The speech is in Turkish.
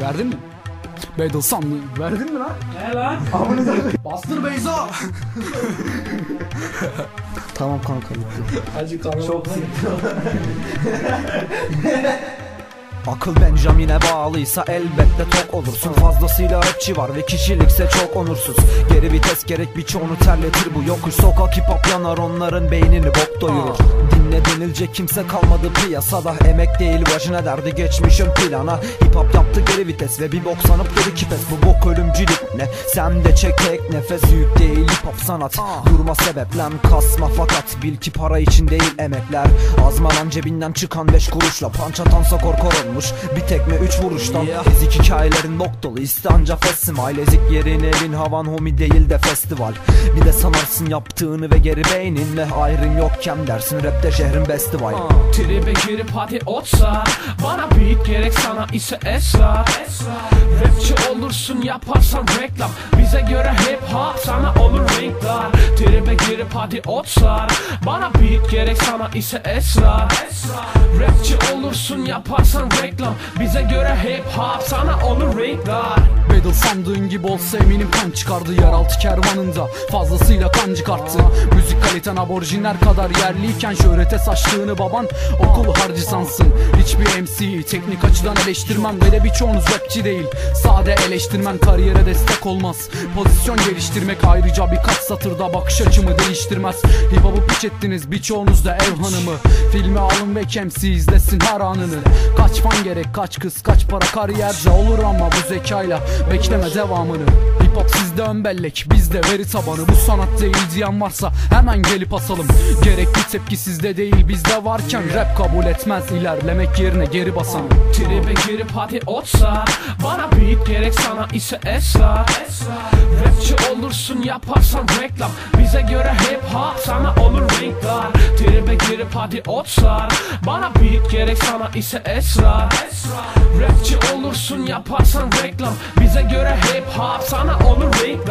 Verdin mi? Beydil sanlı. Verdin mi lan? Ne lan? Amına Bastır Beyza. tamam kanka bitti. Acı kanka. Çok siktir. Akıl Benjamin'e bağlıysa elbette tok olursun. Fazlasıyla rapçi var ve kişilikse çok onursuz. Geri vites gerek birçoğunu terletir bu yokuş. Sokak hip hop yanar onların beynini bok doyurur. Dinle denilecek kimse kalmadı piyasada. Emek değil vajine derdi geçmiş ön plana. Hip hop yaptı geri vites ve bir bok sanıp geri kipes. Bu bok ölümcülük ne? Sen de çek tek nefes Yük değil hip hop sanat. Durma sebeplem kasma fakat. Bil ki para için değil emekler. Azmalan cebinden çıkan beş kuruşla. Panç atansa korkor olmuş. Bir tekme üç vuruştan Ezik hikayelerin dolu istanca festival Ezik yerin evin havan homi değil de festival. Bir de sanarsın yaptığını ve geri beyninle. Ayrın yokken dersin rapte şehrin besti vay Tribe girip hadi otsa Bana beat gerek sana ise esrar Rapçi olursun yaparsan reklam. Bize göre hip hop sana olur renkler. Tribe girip hadi otsar Bana beat gerek sana ise esrar Rapçi olursun yaparsan reklam Bize göre hip hop sana olur renkler Battle sandığın gibi olsa eminim kan çıkardı Yeraltı kervanında. Fazlasıyla kan çıkarttı. Müzik kaliten aborjinler kadar yerliyken Şöhrete saçtığını baban okul harcı sansın. Hiçbir MC'yi teknik açıdan eleştirmem Ve de birçoğunuz rapçi değil. Sade eleştirmen kariyere destek olmaz. Pozisyon geliştirmek ayrıca birkaç satırda bakış açımı değiştirmez. Hip hop'u piç ettiniz birçoğunuz da ev hanımı. Filmi alın ve MC izlesin her anını. Kaç fan gerek. Kaç kız kaç para. Kariyerce olur ama bu zekayla Bekleme devamını. Hip hop sizde ön bellek bizde veri tabanı. Bu sanat değil diyen varsa hemen gelip asalım. Gerekli tepki sizde değil bizde varken Rap kabul etmez. İlerlemek yerine geri basan Tribe girip hadi otsa Bana beat gerek sana ise esrar Rapçi olursun yaparsan reklam. Bize göre hip hop sana olur renkler Tribe girip hadi otsar Bana beat gerek sana ise Rapçi olursun yaparsan reklam. Bize göre hip hop sana olur renkler